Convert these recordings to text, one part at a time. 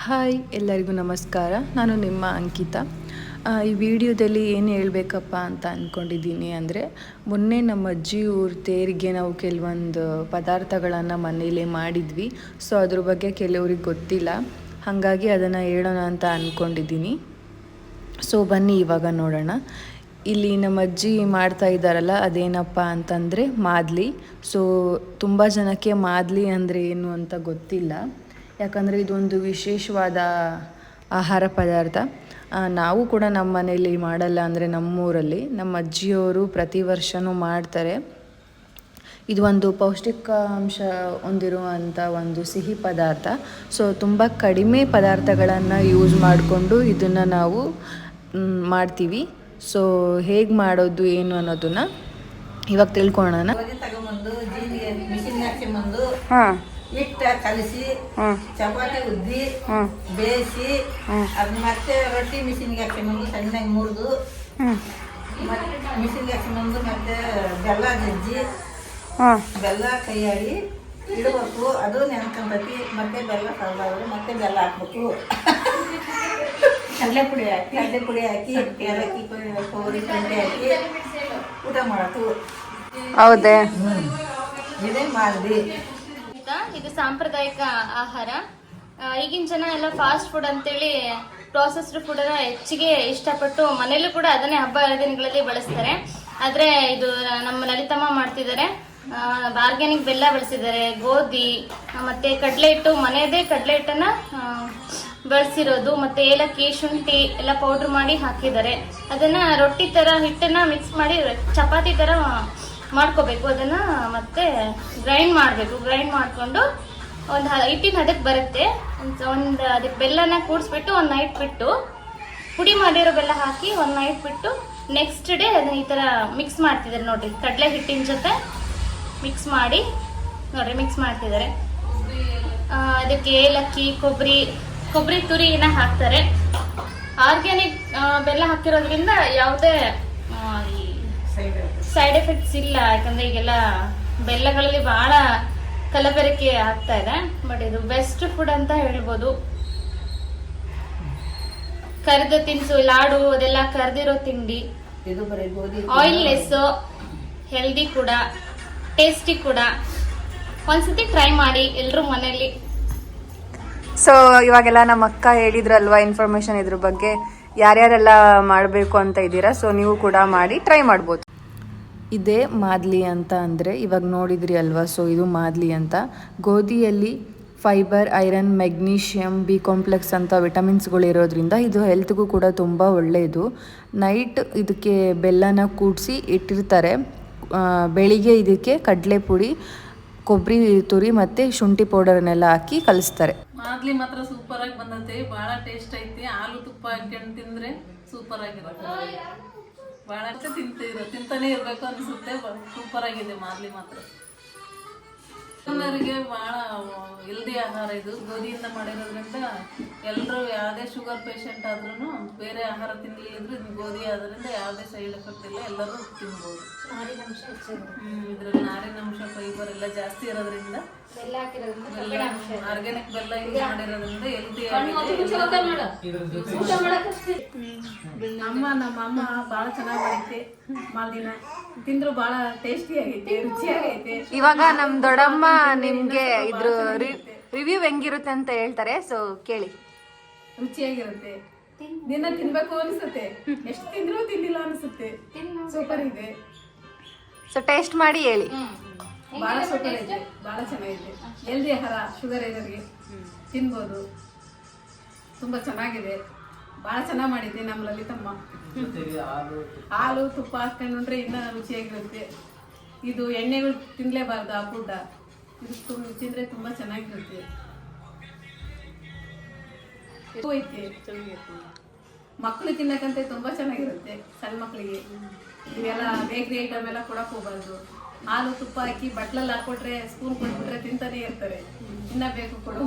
Hi, ಎಲ್ಲರಿಗೂ ನಮಸ್ಕಾರ. ನಾನು ನಿಮ್ಮ ಅಂಕಿತಾ. ಈ ವಿಡಿಯೋದಲ್ಲಿ ಏನು ಹೇಳಬೇಕಪ್ಪ ಅಂತ ಅಂದ್ಕೊಂಡಿದ್ದೀನಿ ಅಂದರೆ, ಮೊನ್ನೆ ನಮ್ಮ ಅಜ್ಜಿ ಊರ ತೇರಿಗೆ ನಾವು ಕೆಲವೊಂದು ಪದಾರ್ಥಗಳನ್ನು ಮನೇಲಿ ಮಾಡಿದ್ವಿ. ಸೊ ಅದ್ರ ಬಗ್ಗೆ ಕೆಲವ್ರಿಗೆ ಗೊತ್ತಿಲ್ಲ. ಹಾಗಾಗಿ ಅದನ್ನು ಹೇಳೋಣ ಅಂತ ಅಂದ್ಕೊಂಡಿದ್ದೀನಿ ಸೊ ಬನ್ನಿ ಇವಾಗ ನೋಡೋಣ. ಇಲ್ಲಿ ನಮ್ಮ ಅಜ್ಜಿ ಮಾಡ್ತಾ ಇದ್ದಾರಲ್ಲ, ಅದೇನಪ್ಪ ಅಂತಂದರೆ ಮಾದಲಿ. ಸೊ ತುಂಬ ಜನಕ್ಕೆ ಮಾದಲಿ ಅಂದರೆ ಏನು ಅಂತ ಗೊತ್ತಿಲ್ಲ. ಯಾಕಂದರೆ ಇದೊಂದು ವಿಶೇಷವಾದ ಆಹಾರ ಪದಾರ್ಥ. ನಾವು ಕೂಡ ನಮ್ಮ ಮನೇಲಿ ಮಾಡಲ್ಲ ಅಂದರೆ ನಮ್ಮೂರಲ್ಲಿ. ನಮ್ಮ ಅಜ್ಜಿಯವರು ಪ್ರತಿ ವರ್ಷವೂ ಮಾಡ್ತಾರೆ. ಇದು ಒಂದು ಪೌಷ್ಟಿಕಾಂಶ ಹೊಂದಿರುವಂಥ ಒಂದು ಸಿಹಿ ಪದಾರ್ಥ. ಸೊ ತುಂಬ ಕಡಿಮೆ ಪದಾರ್ಥಗಳನ್ನು ಯೂಸ್ ಮಾಡಿಕೊಂಡು ಇದನ್ನು ನಾವು ಮಾಡ್ತೀವಿ. ಸೊ ಹೇಗೆ ಮಾಡೋದು ಏನು ಅನ್ನೋದನ್ನು ಇವಾಗ ಹಾಕ್ಕೊಂಬಂದು ಹಾಂ. ಹಿಟ್ಟ ಕಲಸಿ ಚಪಾತಿ ಉದ್ದಿ. ಬೇಯಿಸಿ ಅದನ್ನ ಮತ್ತೆ ರೊಟ್ಟಿ ಮಿಷಿನ್ಗೆ ಹಾಕ್ಕೊಂಬಂದು ಸಣ್ಣಗೆ ಮುರಿದು ಮತ್ತೆ ಮಿಷಿನ್ಗೆ ಹಾಕ್ಕೊಂಬಂದು ಮತ್ತೆ ಬೆಲ್ಲ ಜಜ್ಜಿ ಬೆಲ್ಲ ಕೈಯಾಡಿ ಇಡಬೇಕು. ಅದು ನೆನ್ಕೊಂಬತ್ತಿ ಮತ್ತೆ ಬೆಲ್ಲ ಕಲ್ದಾದ್ರೆ ಮತ್ತೆ ಬೆಲ್ಲ ಹಾಕ್ಬೇಕು. ಕಡಲೆ ಪುಡಿ ಹಾಕಿ. ಕಡಲೆ ಪುಡಿ ಹಾಕಿ ಏಲಕ್ಕಿ ಕೋರಿ ಶುಂಠಿ ಹಾಕಿ ಊಟ ಮಾಡಬೇಕು. ಹೌದೇ. ಇದೇ ಮಾಡಿದ್ವಿ ಆಯ್ತಾ? ಇದು ಸಾಂಪ್ರದಾಯಿಕ ಆಹಾರ. ಈಗಿನ ಜನ ಎಲ್ಲ ಫಾಸ್ಟ್ ಫುಡ್ ಅಂತೇಳಿ ಪ್ರೋಸೆಸ್ಡ್ ಅನ್ನ ಹೆಚ್ಚಿಗೆ ಇಷ್ಟಪಟ್ಟು ಮನೇಲೂ ಕೂಡ ಅದನ್ನೇ ಹಬ್ಬ ಹರಿದಿನಗಳಲ್ಲಿ ಬಳಸ್ತಾರೆ. ಆದ್ರೆ ಇದು ನಮ್ಮ ಲಲಿತಮ್ಮ ಮಾಡ್ತಿದ್ದಾರೆ. ಆರ್ಗ್ಯಾನಿಕ್ ಬೆಲ್ಲ ಬಳಸಿದ್ದಾರೆ, ಗೋಧಿ, ಮತ್ತೆ ಕಡಲೆ ಹಿಟ್ಟು ಮನೆಯದೇ ಕಡಲೆ ಹಿಟ್ಟನ್ನ ಬಳಸಿರೋದು. ಮತ್ತೆ ಏಲಕ್ಕಿ, ಶುಂಠಿ ಎಲ್ಲ ಪೌಡರ್ ಮಾಡಿ ಹಾಕಿದ್ದಾರೆ. ಅದನ್ನ ರೊಟ್ಟಿ ತರ ಹಿಟ್ಟನ್ನ ಮಿಕ್ಸ್ ಮಾಡಿ, ಚಪಾತಿ ತರ ಮಾಡ್ಕೋಬೇಕು ಅದನ್ನ ಮತ್ತೆ ಗ್ರೈಂಡ್ ಮಾಡಬೇಕು. ಗ್ರೈಂಡ್ ಮಾಡ್ಕೊಂಡು ಒಂದು ಹಿಟ್ಟಿನ ಹದಕ್ಕೆ ಬರುತ್ತೆ. ಒಂದು ಅದಕ್ಕೆ ಬೆಲ್ಲನ ಕೂಡಿಸ್ಬಿಟ್ಟು ಒಂದು ನೈಟ್ ಬಿಟ್ಟು ಪುಡಿ ಮಾಡಿರೋ ಬೆಲ್ಲ ಹಾಕಿ ಒಂದು ನೈಟ್ ಬಿಟ್ಟು ನೆಕ್ಸ್ಟ್ ಡೇ ಅದನ್ನ ಈ ಥರ ಮಿಕ್ಸ್ ಮಾಡ್ತಿದ್ದಾರೆ ನೋಡಿರಿ. ಕಡಲೆ ಹಿಟ್ಟಿನ ಜೊತೆ ಮಿಕ್ಸ್ ಮಾಡಿ ನೋಡ್ರಿ ಮಿಕ್ಸ್ ಮಾಡ್ತಿದ್ದಾರೆ. ಅದಕ್ಕೆ ಏಲಕ್ಕಿ ಕೊಬ್ಬರಿ ಕೊಬ್ಬರಿ ತುರಿನ ಹಾಕ್ತಾರೆ. ಆರ್ಗ್ಯಾನಿಕ್ ಬೆಲ್ಲ ಹಾಕಿರೋದ್ರಿಂದ ಯಾವುದೇ ಸೈಡ್ ಎಫೆಕ್ಟ್ಸ್ ಇಲ್ಲ ಯಾಕಂದ್ರೆ ಈಗೆಲ್ಲ ಬೆಲ್ಲಗಳಲ್ಲಿ ಬಹಳ ಕಲಬೆರಕೆ ಆಗ್ತಾ ಇದೆ. ಬಟ್ ಇದು ಬೆಸ್ಟ್ ಫುಡ್ ಅಂತ ಹೇಳ್ಬೋದು. ಕರೆದ ತಿನಿಸು ಲಾಡು ಅದೆಲ್ಲ ಕರೆದಿರೋ ತಿಂಡಿ. ಇದು ಬರೀ ಆಯಿಲ್ ಲೆಸ್ ಹೆಲ್ದಿ ಕೂಡ ಟೇಸ್ಟಿ ಕೂಡ. ಒಂದ್ಸತಿ ಟ್ರೈ ಮಾಡಿ ಎಲ್ಲರೂ ಮನೇಲಿ ಸೊ ಇವಾಗೆಲ್ಲ ನಮ್ಮ ಅಕ್ಕ ಹೇಳಿದ್ರಲ್ವಾ ಇನ್ಫಾರ್ಮೇಶನ್ ಇದ್ರ ಬಗ್ಗೆ? ಯಾರ್ಯಾರೆಲ್ಲ ಮಾಡಬೇಕು ಅಂತ ಇದ್ದೀರಾ? ಸೊ ನೀವು ಕೂಡ ಮಾಡಿ ಟ್ರೈ ಮಾಡ್ಬೋದು. ಇದೇ ಮಾದಲಿ ಅಂತ ಅಂದರೆ ಇವಾಗ ನೋಡಿದ್ರಿ ಅಲ್ವಾ? ಸೊ ಇದು ಮಾದಲಿ ಅಂತ. ಗೋಧಿಯಲ್ಲಿ fibre iron magnesium B complex ಅಂತ ವಿಟಮಿನ್ಸ್ಗಳು ಇರೋದ್ರಿಂದ ಇದು ಹೆಲ್ತ್ಗೂ ಕೂಡ ತುಂಬ ಒಳ್ಳೆಯದು ನೈಟ್ ಇದಕ್ಕೆ ಬೆಲ್ಲನ ಕೂಡಿಸಿ ಇಟ್ಟಿರ್ತಾರೆ. ಬೆಳಿಗ್ಗೆ ಇದಕ್ಕೆ ಕಡಲೆ ಪುಡಿ ಕೊಬ್ಬರಿ ತುರಿ ಮತ್ತು ಶುಂಠಿ ಪೌಡರ್ನೆಲ್ಲ ಹಾಕಿ ಕಲಿಸ್ತಾರೆ. ಮಾದ್ಲಿ ಮಾತ್ರ ಸೂಪರಾಗಿ ಬಂದೈತಿ. ಬಹಳ ಟೇಸ್ಟ್ ಐತಿ. ಹಾಲು ತುಪ್ಪ ಹಾಕೊಂಡು ತಿಂದರೆ ಸೂಪರ್ ಆಗಿರುತ್ತೆ ತಿಂತಿದ್ರು ತಿಂತಾನೆ ಇರಬೇಕು ಅನ್ಸುತ್ತೆ ಸೂಪರ್ ಆಗಿದೆ ಮಾರ್ಲಿ ಮಾತ್ರ. ಎಲ್ಲರಿಗೆ ಬಹಳ ಹೆಲ್ದಿ ಆಹಾರ ಇದು. ಗೋಧಿಯಿಂದ ಮಾಡಿರೋದ್ರಿಂದ ಎಲ್ಲರೂ ಯಾವುದೇ ಶುಗರ್ ಪೇಷಂಟ್ ಆದ್ರೂ ಬೇರೆ ಆಹಾರ ತಿನ್ನಲಿದ್ರು ಇದು ಗೋಧಿ ಆದ್ರಿಂದ ಯಾವುದೇ ಸೈಡ್ ಎಫೆಕ್ಟ್ ಇಲ್ಲ ಎಲ್ಲರೂ ತಿನ್ಬೋದು. ನಾರಿನಂಶ ಇದರಲ್ಲಿ ನಾರಿನಂಶ ಫೈಬರ್ ಎಲ್ಲ ಜಾಸ್ತಿ ಇರೋದ್ರಿಂದ ಆರ್ಗ್ಯಾನಿಕ್ ಬೆಲ್ಲ ಯೂಸ್ ಮಾಡಿರೋದ್ರಿಂದ ಹೆಲ್ತಿ ಅಮ್ಮ ನಮ್ಮ ಅಮ್ಮ ಭಾಳ ಚೆನ್ನಾಗಿ ಮಾಡೈತೆ ಮಾಲ್ದಿನ. ತಿಂದ್ರು ಬಹಳ ಟೇಸ್ಟಿ ಆಗೈತೆ ರುಚಿಯಾಗೈತೆ ಇವಾಗ ನಮ್ ದೊಡ್ಡಮ್ಮ ನಿಮ್ಗೆ ಇದ್ರ ರಿವ್ಯೂ ಹೆಂಗಿರುತ್ತೆ ಅಂತ ಹೇಳ್ತಾರೆ ಸೊ ಕೇಳಿ. ರುಚಿಯಾಗಿರುತ್ತೆ. ದಿನ ತಿನ್ಬೇಕು ಅನಿಸುತ್ತೆ. ಎಷ್ಟು ತಿಂದ್ರು ತಿಂದಿಲ್ಲ ಅನ್ಸುತ್ತೆ. ಸೂಪರ್ ಇದೆ. ಸೊ ಟೇಸ್ಟ್ ಮಾಡಿ ಹೇಳಿ. ಭಾಳ ಸೂಪರ್ ಇದೆ ಭಾಳ ಚೆನ್ನಾಗಿದೆ ಹೆಲ್ದಿ ಆಹಾರ ಶುಗರ್ ಇರೋರಿಗೆ ತಿನ್ಬೋದು. ತುಂಬ ಚೆನ್ನಾಗಿದೆ. ಭಾಳ ಚೆನ್ನಾಗಿ ಮಾಡಿದ್ದೆ ನಮ್ಮ ಲಲಿತಮ್ಮ ಹಾಲು ತುಪ್ಪ. ಹಾಕೊಂಡ್ರೆ ಇನ್ನೂ ರುಚಿಯಾಗಿರುತ್ತೆ. ಇದು ಎಣ್ಣೆಗಳು ತಿನ್ಲೇಬಾರ್ದು ಆ ಫುಡ್ ಇದು ತುಂ- ತಿಂದ್ರೆ ತುಂಬ ಚೆನ್ನಾಗಿರುತ್ತೆ. ಐತೆ. ಮಕ್ಕಳು ತಿನ್ನಕ್ಕಂತೆ ತುಂಬ ಚೆನ್ನಾಗಿರುತ್ತೆ ಸಣ್ಣ ಮಕ್ಕಳಿಗೆ ಇವೆಲ್ಲ ಬೇಕ್ರಿ ಐಟಮ್ ಎಲ್ಲ ಕೊಡಕ್ ಹೋಗ್ಬಾರ್ದು. ಹಾಲು ತುಪ್ಪ ಹಾಕಿ ಬಟ್ಲಲ್ಲಿ ಹಾಕೊಟ್ರೆ ಸ್ಪೂನ್ ಕೊಟ್ಬಿಟ್ರೆ ತಿಂತಾನೆ ಇರ್ತಾರೆ. ಇನ್ನ ಬೇಕು ಕೊಡು.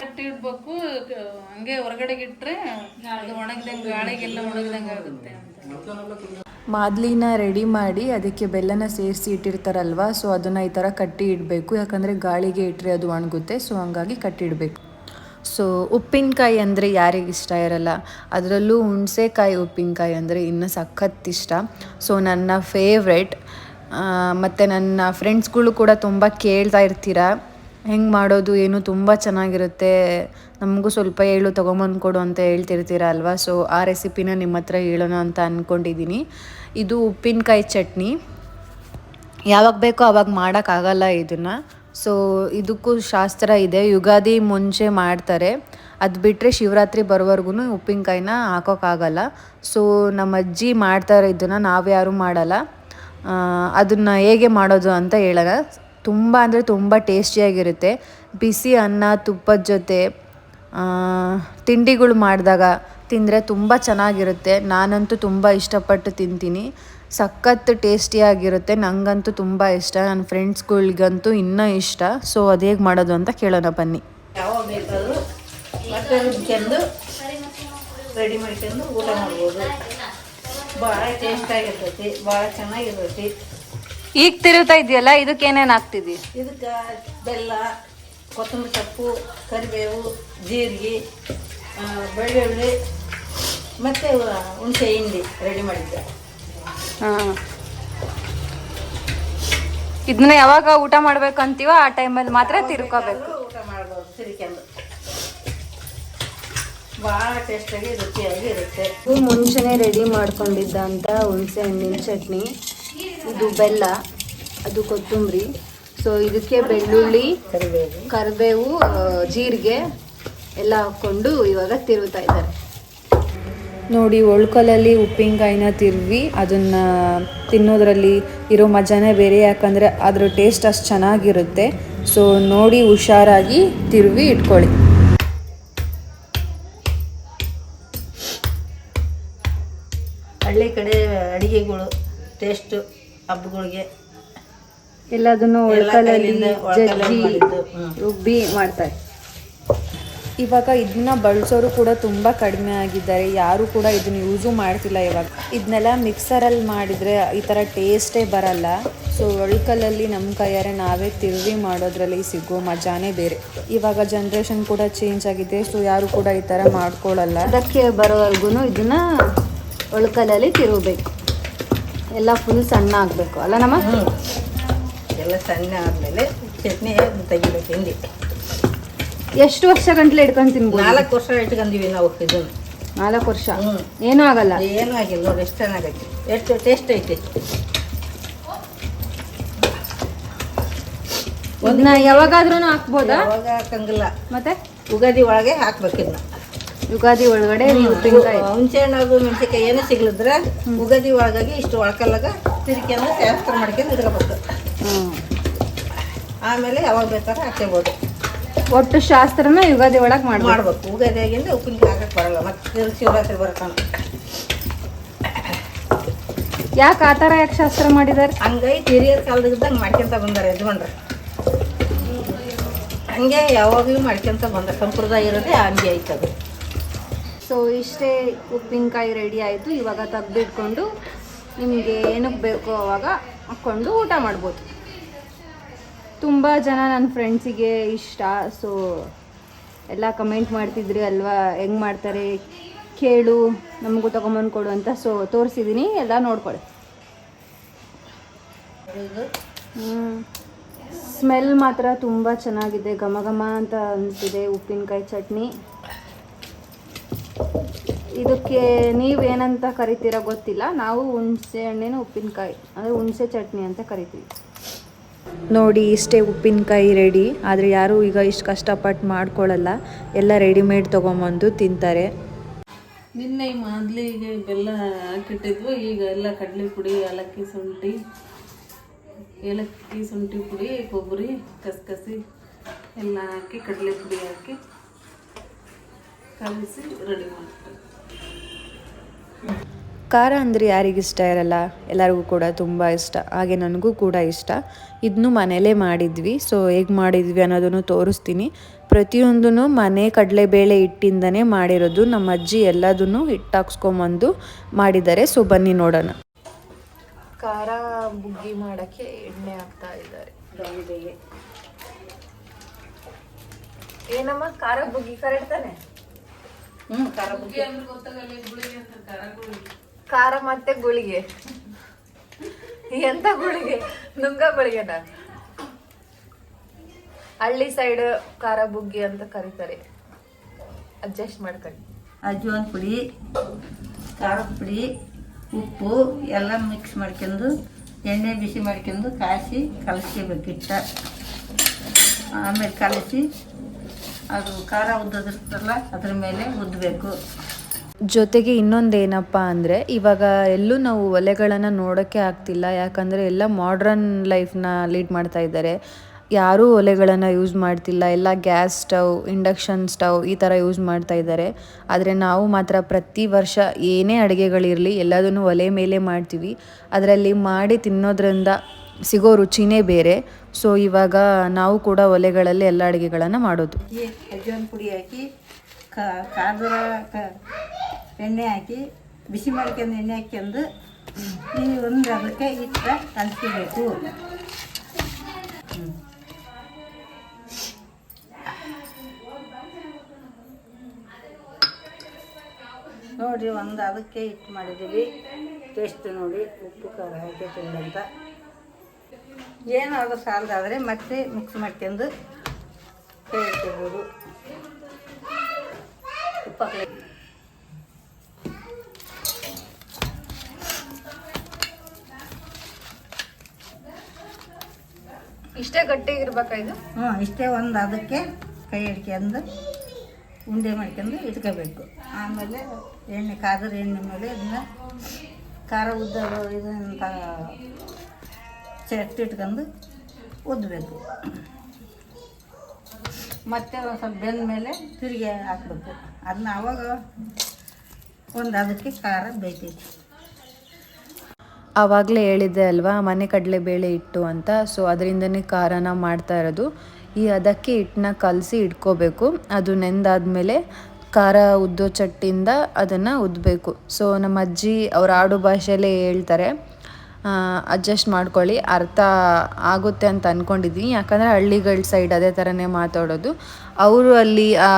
ಕಟ್ಟಿ ಇಡ್ಬೇಕು ಹಂಗೆ ಹೊರಗಡೆಗೆ ಇಟ್ರೆ ಅದು ಒಣಗ್ದಂಗೆ ಗಾಳಿಗೆಲ್ಲ ಒಣಗ್ದಂಗೆ ಆಗುತ್ತೆ ಮಾದ್ಲಿನ ರೆಡಿ ಮಾಡಿ ಅದಕ್ಕೆ ಬೆಲ್ಲನ ಸೇರಿಸಿ ಇಟ್ಟಿರ್ತಾರಲ್ವಾ ಸೊ ಅದನ್ನು ಈ ಥರ ಕಟ್ಟಿ ಇಡಬೇಕು. ಯಾಕಂದರೆ ಗಾಳಿಗೆ ಇಟ್ಟರೆ ಅದು ಒಣಗುತ್ತೆ ಸೊ ಹಂಗಾಗಿ ಕಟ್ಟಿ ಇಡಬೇಕು. ಸೊ ಉಪ್ಪಿನಕಾಯಿ ಅಂದರೆ ಯಾರಿಗೆ ಇಷ್ಟ ಇರಲ್ಲ? ಅದರಲ್ಲೂ ಹುಣಸೆಕಾಯಿ ಉಪ್ಪಿನಕಾಯಿ ಅಂದರೆ ಇನ್ನೂ ಸಖತ್ ಇಷ್ಟ. ಸೊ ನನ್ನ ಫೇವ್ರೆಟ್ ಮತ್ತು ನನ್ನ ಫ್ರೆಂಡ್ಸ್ಗಳು ಕೂಡ ತುಂಬ ಕೇಳ್ತಾ ಇರ್ತೀರ? ಹೆಂಗೆ ಮಾಡೋದು, ಏನು ತುಂಬ ಚೆನ್ನಾಗಿರುತ್ತೆ. ನಮಗೂ ಸ್ವಲ್ಪ ಹೇಳು, ತೊಗೊಂಬಂದು ಕೊಡು ಅಂತ ಹೇಳ್ತಿರ್ತೀರ ಅಲ್ವಾ? ಸೊ ಆ ರೆಸಿಪಿನ ನಿಮ್ಮ ಹತ್ರ ಹೇಳೋಣ ಅಂತ ಅಂದ್ಕೊಂಡಿದ್ದೀನಿ ಇದು ಉಪ್ಪಿನಕಾಯಿ ಚಟ್ನಿ. ಯಾವಾಗ ಬೇಕೋ ಆವಾಗ ಮಾಡೋಕ್ಕಾಗಲ್ಲ ಇದನ್ನು. ಸೊ ಇದಕ್ಕೂ ಶಾಸ್ತ್ರ ಇದೆ. ಯುಗಾದಿ ಮುಂಚೆ ಮಾಡ್ತಾರೆ. ಅದು ಬಿಟ್ಟರೆ ಶಿವರಾತ್ರಿ ಬರೋವರೆಗೂ ಉಪ್ಪಿನಕಾಯಿನ ಹಾಕೋಕ್ಕಾಗಲ್ಲ. ಸೊ ನಮ್ಮ ಅಜ್ಜಿ ಮಾಡ್ತಾರೆ ಇದನ್ನು ನಾವ್ಯಾರೂ ಮಾಡಲ್ಲ. ಅದನ್ನು ಹೇಗೆ ಮಾಡೋದು ಅಂತ ಹೇಳೋಣ ತುಂಬ ಅಂದರೆ ತುಂಬ ಟೇಸ್ಟಿಯಾಗಿರುತ್ತೆ. ಬಿಸಿ ಅನ್ನ, ತುಪ್ಪದ ಜೊತೆ ತಿಂಡಿಗಳು ಮಾಡಿದಾಗ ತಿಂದರೆ ತುಂಬ ಚೆನ್ನಾಗಿರುತ್ತೆ. ನಾನಂತೂ ತುಂಬ ಇಷ್ಟಪಟ್ಟು ತಿಂತೀನಿ. ಸಖತ್ ಟೇಸ್ಟಿಯಾಗಿರುತ್ತೆ. ನನಗಂತೂ ತುಂಬ ಇಷ್ಟ. ನನ್ನ ಫ್ರೆಂಡ್ಸ್ಗಳಿಗಂತೂ ಇನ್ನೂ ಇಷ್ಟ. ಸೊ, ಅದು ಹೇಗೆ ಮಾಡೋದು ಅಂತ ಕೇಳೋಣ ಬನ್ನಿ. ಯಾವಾಗ ಬೇಕಾದರೂ ರೆಡಿ ಮಾಡ್ಕೊಂಡು ಊಟ ಮಾಡ್ಬೋದು. ಭಾಳ ಭಾಳ ಚೆನ್ನಾಗಿರ್ತೈತಿ. ಈಗ ತಿರುತ್ತಾ ಇದೆಯಲ್ಲ ಇದಕ್ಕೆ ಏನೇನು ಹಾಕ್ತಿದ್ವಿ ಇದಕ್ಕೆ ಬೆಲ್ಲ ಕೊತ್ತಂಬರಿ ಸೊಪ್ಪು ಕರಿಬೇವು ಜೀರಿಗೆ ಬೆಳ್ಳುಳ್ಳಿ ಮತ್ತು ಹುಣಸೆ ಹಿಂಡಿ ರೆಡಿ ಮಾಡಿದ್ದೆ. ಹಾಂ. ಇದನ್ನ ಯಾವಾಗ ಊಟ ಮಾಡ್ಬೇಕು ಅಂತೀವೋ ಆ ಟೈಮಲ್ಲಿ ಮಾತ್ರ ತಿರ್ಕೋಬೇಕು. ಊಟ ಮಾಡ್ಬೋದು ತಿರ್ಕೊಂಡು ಭಾಳ ಟೇಸ್ಟಾಗಿ ರುಚಿಯಾಗಿ ಇರುತ್ತೆ. ಇದು ಮುಂಚೆನೇ ರೆಡಿ ಮಾಡ್ಕೊಂಡಿದ್ದಂಥ ಹುಣಸೆ ಹಣ್ಣಿನ ಚಟ್ನಿ. ಇದು ಬೆಲ್ಲ ಅದು ಕೊತ್ತಂಬರಿ. ಸೊ ಇದಕ್ಕೆ ಬೆಳ್ಳುಳ್ಳಿ ಕರಿಬೇವು ಕರಿಬೇವು ಜೀರಿಗೆ ಎಲ್ಲ ಹಾಕ್ಕೊಂಡು ಇವಾಗ ತಿರುಗುತ್ತಾ ಇದ್ದಾರೆ. ನೋಡಿ ಒಳ್ಕೊಲಲ್ಲಿ ಉಪ್ಪಿನಕಾಯಿನ ತಿರುವಿ ಅದನ್ನು ತಿನ್ನೋದ್ರಲ್ಲಿ ಇರೋ ಮಜಾನೇ ಬೇರೆ ಯಾಕಂದರೆ ಅದ್ರ ಟೇಸ್ಟ್ ಅಷ್ಟು ಚೆನ್ನಾಗಿರುತ್ತೆ. ಸೊ ನೋಡಿ ಹುಷಾರಾಗಿ ತಿರುವಿ ಇಟ್ಕೊಳ್ಳಿ. ಹಳ್ಳಿ ಕಡೆ ಅಡಿಗೆಗಳು ಟೇಸ್ಟ್ ಹಬ್ಬಗಳಿಗೆ ಎಲ್ಲದನ್ನು ಒಳ್ಕಲಲ್ಲಿ ಜಜ್ಜಿ ರುಬ್ಬಿ ಮಾಡ್ತಾರೆ. ಇವಾಗ ಇದನ್ನ ಬಳಸೋರು ಕೂಡ ತುಂಬ ಕಡಿಮೆ ಆಗಿದ್ದಾರೆ. ಯಾರು ಕೂಡ ಇದನ್ನ ಯೂಸು ಮಾಡ್ತಿಲ್ಲ ಇವಾಗ. ಇದನ್ನೆಲ್ಲ ಮಿಕ್ಸರಲ್ಲಿ ಮಾಡಿದರೆ ಈ ಥರ ಟೇಸ್ಟೇ ಬರಲ್ಲ. ಸೊ ಒಳ್ಕಲಲ್ಲಿ ನಮ್ಮ ಕೈಯಾರೆ ನಾವೇ ತಿರುವಿ ಮಾಡೋದ್ರಲ್ಲಿ ಸಿಗೋ ಮಜಾನೇ ಬೇರೆ. ಇವಾಗ ಜನ್ರೇಷನ್ ಕೂಡ ಚೇಂಜ್ ಆಗಿದೆ. ಸೊ ಯಾರು ಕೂಡ ಈ ಥರ ಮಾಡ್ಕೊಳ್ಳಲ್ಲ ಅದಕ್ಕೆ ಬರೋವರೆಗೂ ಇದನ್ನ ಒಳ್ಕಲಲ್ಲಿ ತಿರುಗಬೇಕು. ಎಲ್ಲ ಫುಲ್ ಸಣ್ಣ ಆಗಬೇಕು. ಅಲ್ಲ ನಮ್ಮ? ಎಲ್ಲ ಸಣ್ಣ ಆದಮೇಲೆ ಚಟ್ನಿ ತೆಗಿಬೇಕು ಹಿಂಡಿ ಎಷ್ಟು ವರ್ಷ ಗಂಟ್ಲೆ ಇಟ್ಕೊಂಡು ತಿನ್ಬೋದು? ನಾಲ್ಕು ವರ್ಷ ಇಟ್ಕೊಂಡಿವಿ ನಾವು ಇದನ್ನು. ನಾಲ್ಕು ವರ್ಷ? ಹ್ಞೂ ಏನೂ ಆಗಲ್ಲ? ಏನೂ ಆಗಿಲ್ಲ ನೋಡಿ ಎಷ್ಟು ಚೆನ್ನಾಗೈತಿ ಎಷ್ಟು ಟೇಸ್ಟ್ ಐತಿ? ಇದನ್ನ ಯಾವಾಗಾದ್ರೂ ಹಾಕ್ಬೋದಾ? ಯಾವಾಗ ಹಾಕಂಗಿಲ್ಲ. ಮತ್ತೆ? ಉಗಾದಿ ಒಳಗೆ ಹಾಕ್ಬೇಕು ಇದನ್ನ ಯುಗಾದಿ ಒಳಗಡೆ ನೀವು ಉಪ್ಪಿನಕಾಯಿ ಹುಣಸೆ ಹಣ್ಣು ಮೆಣಸಿನ್ಕಾಯಿ ಏನು ಸಿಗ್ಲಿದ್ರೆ ಯುಗಾದಿ ಒಳಗಾಗಿ ಇಷ್ಟು ಒಳಕಲ್ಲಾಗ ತಿರ್ಕೊಂಡು ಶಾಸ್ತ್ರ ಮಾಡ್ಕೊಂಡು ಇಟ್ಕೋಬೇಕು. ಆಮೇಲೆ ಯಾವಾಗ ಬೇಕಾದ್ರೆ ಹಾಕ್ಕೋಬೋದು. ಒಟ್ಟು ಶಾಸ್ತ್ರನ ಯುಗಾದಿ ಒಳಗೆ ಮಾಡಿ ಮಾಡ್ಬೇಕು. ಉಗಾದಿಯಾಗಿಂದ ಉಪ್ಪಿನಕಾಯಿ ಹಾಕಕ್ಕೆ ಬರಲ್ಲ. ಮತ್ತೆ ಶಿವರಾತ್ರಿ ಬರ್ತಾನೆ ಯಾಕೆ ಆ ಥರ ಯಾಕೆ ಶಾಸ್ತ್ರ ಮಾಡಿದ್ದಾರೆ ಹಂಗಾಗಿ ಹಿರಿಯರ ಕಾಲದಾಗ್ದಂಗೆ ಮಾಡ್ಕೊಂತ ಬಂದಾರೆ ಯಜಮಾನ್ರು. ಹಂಗೆ ಯಾವಾಗಲೂ ಮಾಡ್ಕೊಂತ ಬಂದ ಸಂಪ್ರದಾಯ ಇರೋದೇ ಹಂಗೆ ಅದು ಸೊ ಇಷ್ಟೇ ಉಪ್ಪಿನಕಾಯಿ ರೆಡಿ ಆಯಿತು. ಇವಾಗ ತೆಗ್ದಿಟ್ಕೊಂಡು ನಿಮಗೆ ಏನಕ್ಕೆ ಬೇಕೋ ಅವಾಗ ಹಾಕ್ಕೊಂಡು ಊಟ ಮಾಡ್ಬೋದು. ತುಂಬ ಜನ ನನ್ನ ಫ್ರೆಂಡ್ಸಿಗೆ ಇಷ್ಟ. ಸೊ ಎಲ್ಲ ಕಮೆಂಟ್ ಮಾಡ್ತಿದ್ರಿ ಅಲ್ವಾ? ಹೆಂಗೆ ಮಾಡ್ತಾರೆ? ಕೇಳು. ನಮಗೂ ತೊಗೊಂಬಂದು ಕೊಡು ಅಂತ. ಸೊ ತೋರಿಸಿದ್ದೀನಿ ಎಲ್ಲ ನೋಡ್ಕೊಳ್ಳಿ. ಸ್ಮೆಲ್ ಮಾತ್ರ ತುಂಬ ಚೆನ್ನಾಗಿದೆ. ಘಮ ಘಮ ಅಂತ ಅನಿಸಿದೆ ಉಪ್ಪಿನಕಾಯಿ ಚಟ್ನಿ. ಇದಕ್ಕೆ ನೀವೇನಂತ ಕರಿತೀರಾ ಗೊತ್ತಿಲ್ಲ. ನಾವು ಹುಣಸೆ ಹಣ್ಣಿನ ಉಪ್ಪಿನಕಾಯಿ ಅಂದರೆ ಹುಣಸೆ ಚಟ್ನಿ ಅಂತ ಕರಿತೀವಿ. ನೋಡಿ ಇಷ್ಟೇ ಉಪ್ಪಿನಕಾಯಿ ರೆಡಿ ಆದರೆ ಯಾರೂ ಈಗ ಇಷ್ಟು ಕಷ್ಟಪಟ್ಟು ಮಾಡ್ಕೊಳ್ಳಲ್ಲ ಎಲ್ಲ ರೆಡಿಮೇಡ್ ತೊಗೊಂಬಂದು ತಿಂತಾರೆ. ನಿನ್ನೆ ಈ ಮಾದ್ಲಿಗೆ ಬೆಲ್ಲ ಹಾಕಿಟ್ಟಿದ್ವು. ಈಗ ಎಲ್ಲ ಕಡಲೆ ಪುಡಿ ಏಲಕ್ಕಿ ಶುಂಠಿ ಏಲಕ್ಕಿ ಶುಂಠಿ ಪುಡಿ ಕೊಬ್ಬರಿ ಕಸಕಸಿ ಎಲ್ಲ ಹಾಕಿ ಕಡಲೆ ಪುಡಿ ಹಾಕಿ ಕಲಿಸಿ ರೆಡಿ ಮಾಡ್ತೀನಿ ಖಾರ ಅಂದರೆ ಯಾರಿಗಿಷ್ಟ ಇರಲ್ಲ? ಎಲ್ಲರಿಗೂ ಕೂಡ ತುಂಬ ಇಷ್ಟ. ಹಾಗೆ ನನಗೂ ಕೂಡ ಇಷ್ಟ. ಇದನ್ನು ಮನೇಲೇ ಮಾಡಿದ್ವಿ. ಸೊ ಹೇಗೆ ಮಾಡಿದ್ವಿ ಅನ್ನೋದನ್ನು ತೋರಿಸ್ತೀನಿ. ಪ್ರತಿಯೊಂದೂ ಮನೆ ಕಡಲೆಬೇಳೆ ಹಿಟ್ಟಿಂದನೇ ಮಾಡಿರೋದು. ನಮ್ಮ ಅಜ್ಜಿ ಎಲ್ಲದನ್ನು ಹಿಟ್ಟು ಹಾಕ್ಸ್ಕೊಂಬಂದು ಮಾಡಿದ್ದಾರೆ. ಸೊ ಬನ್ನಿ ನೋಡೋಣ. ಖಾರ ಬುಗ್ಗಿ ಮಾಡೋಕ್ಕೆ ಎಣ್ಣೆ ಹಾಕ್ತಾ ಇದ್ದಾರೆ. ಏನಮ್ಮ? ಖಾರ ಬುಗ್ಗಿ ಕರೆಕ್ಟ್ ತಾನೆ? ಹ್ಞೂ ಖಾರ ಗುಳಿಗೆ ಖಾರ ಮತ್ತೆ ಗುಳಿಗೆ. ಎಂತ ಗುಳಿಗೆ? ನುಂಗ ಗುಳಿಗೆನ? ಹಳ್ಳಿ ಸೈಡ್ ಖಾರ ಬುಗ್ಗಿ ಅಂತ ಕರೀತಾರೆ. ಅಡ್ಜಸ್ಟ್ ಮಾಡ್ಕೊಳ್ಳಿ. ಅಜ್ವಾನ್ ಪುಡಿ ಖಾರದ ಪುಡಿ ಉಪ್ಪು ಎಲ್ಲ ಮಿಕ್ಸ್ ಮಾಡ್ಕೊಂಡು ಎಣ್ಣೆ ಬಿಸಿ ಮಾಡ್ಕೊಂಡು ಕಾಯಿಸಿ ಕಲಸ್ಕೋಬೇಕಿಟ್ಟ ಆಮೇಲೆ ಕಲಸಿ ಅದು ಖಾರ ಉದ್ದದಿರ್ತಲ್ಲ ಅದ್ರ ಮೇಲೆ ಉದ್ದಬೇಕು ಜೊತೆಗೆ ಇನ್ನೊಂದೇನಪ್ಪ ಅಂದರೆ, ಇವಾಗ ಎಲ್ಲೂ ನಾವು ಒಲೆಗಳನ್ನು ನೋಡೋಕ್ಕೆ ಆಗ್ತಿಲ್ಲ. ಯಾಕಂದರೆ ಎಲ್ಲ ಮಾಡ್ರನ್ ಲೈಫ್ನ ಲೀಡ್ ಮಾಡ್ತಾ ಇದ್ದಾರೆ. ಯಾರೂ ಒಲೆಗಳನ್ನು ಯೂಸ್ ಮಾಡ್ತಿಲ್ಲ. ಎಲ್ಲ ಗ್ಯಾಸ್ ಸ್ಟವ್ ಇಂಡಕ್ಷನ್ ಸ್ಟವ್ ಈ ಥರ ಯೂಸ್ ಮಾಡ್ತಾ ಇದ್ದಾರೆ. ಆದರೆ ನಾವು ಮಾತ್ರ ಪ್ರತಿ ವರ್ಷ ಏನೇ ಅಡುಗೆಗಳಿರಲಿ ಎಲ್ಲದನ್ನು ಒಲೆ ಮೇಲೆ ಮಾಡ್ತೀವಿ. ಅದರಲ್ಲಿ ಮಾಡಿ ತಿನ್ನೋದ್ರಿಂದ ಸಿಗೋ ರುಚಿನೇ ಬೇರೆ. ಸೊ ಇವಾಗ ನಾವು ಕೂಡ ಒಲೆಗಳಲ್ಲಿ ಎಲ್ಲ ಅಡುಗೆಗಳನ್ನು ಮಾಡೋದು. ಈ ಅಜ್ವಾನ್ ಪುಡಿ ಹಾಕಿ ಕಾದರ ಎಣ್ಣೆ ಹಾಕಿ, ಬಿಸಿ ಮಾಡ್ಕೊಂಡು ಎಣ್ಣೆ ಹಾಕ್ಕೊಂಡು ಈ ಒಂದು ಅದಕ್ಕೆ ಕಲಿಸ್ಕೋಬೇಕು. ನೋಡಿರಿ, ಒಂದು ಅದಕ್ಕೆ ಇಟ್ಟು ಮಾಡಿದ್ದೀವಿ. ಟೇಸ್ಟ್ ನೋಡಿ, ಉಪ್ಪು ಖಾರ ಹಾಕಿ ಅಂತ ಏನಾದರೂ ಸಾಲದಾದರೆ ಮತ್ತೆ ಮಿಕ್ಸ್ ಮಾಡ್ಕೊಂಡು ಕೈ ಇಟ್ಕೋಬೋದು ಉಪ್ಪು. ಇಷ್ಟೇ ಗಟ್ಟಿಗಿರ್ಬೇಕಾ ಇದು? ಹ್ಞೂ ಇಷ್ಟೇ ಒಂದು ಅದಕ್ಕೆ ಕೈ ಹಿಡ್ಕೊಂಡು ಉಂಡೆ ಮಾಡ್ಕೊಂಡು ಇಟ್ಕೋಬೇಕು. ಆಮೇಲೆ ಎಣ್ಣೆ ಕಾದ್ರ ಎಣ್ಣೆ ಮೇಲೆ ಇದನ್ನ ಖಾರ ಉದ್ದ ಇದಂತ ಇಟ್ಕೊಂಡು ಉದ್ದಬೇಕು ಮತ್ತೆ ಒಂದು ಸ್ವಲ್ಪ ಬೆಂದ ಮೇಲೆ ತಿರುಗಿ ಹಾಕ್ಬೇಕು. ಅದನ್ನ ಅವಾಗ ಒಂದು ಅದಕ್ಕೆ ಖಾರ ಬೇಯ್ತೈತಿ. ಆವಾಗಲೇ ಹೇಳಿದ್ದೆ ಅಲ್ವಾ, ಮನೆ ಕಡಲೆಬೇಳೆ ಇಟ್ಟು ಅಂತ. ಸೊ ಅದರಿಂದನೇ ಖಾರನ ಮಾಡ್ತಾ ಇರೋದು. ಈ ಅದಕ್ಕೆ ಹಿಟ್ಟನ್ನ ಕಲಸಿ ಇಟ್ಕೋಬೇಕು. ಅದು ನೆಂದಾದ್ಮೇಲೆ ಖಾರ ಉದ್ದೋ ಚಟ್ಟಿಂದ ಅದನ್ನು ಉದ್ದಬೇಕು ಸೊ ನಮ್ಮ ಅಜ್ಜಿ ಅವ್ರ ಆಡು ಭಾಷೆಯಲ್ಲೇ ಹೇಳ್ತಾರೆ ಅಡ್ಜಸ್ಟ್ ಮಾಡ್ಕೊಳ್ಳಿ. ಅರ್ಥ ಆಗುತ್ತೆ ಅಂತ ಅಂದ್ಕೊಂಡಿದ್ದೀನಿ ಯಾಕಂದರೆ ಹಳ್ಳಿಗಳ ಸೈಡ್ ಅದೇ ಥರನೇ ಮಾತಾಡೋದು. ಅವರು ಅಲ್ಲಿ ಆ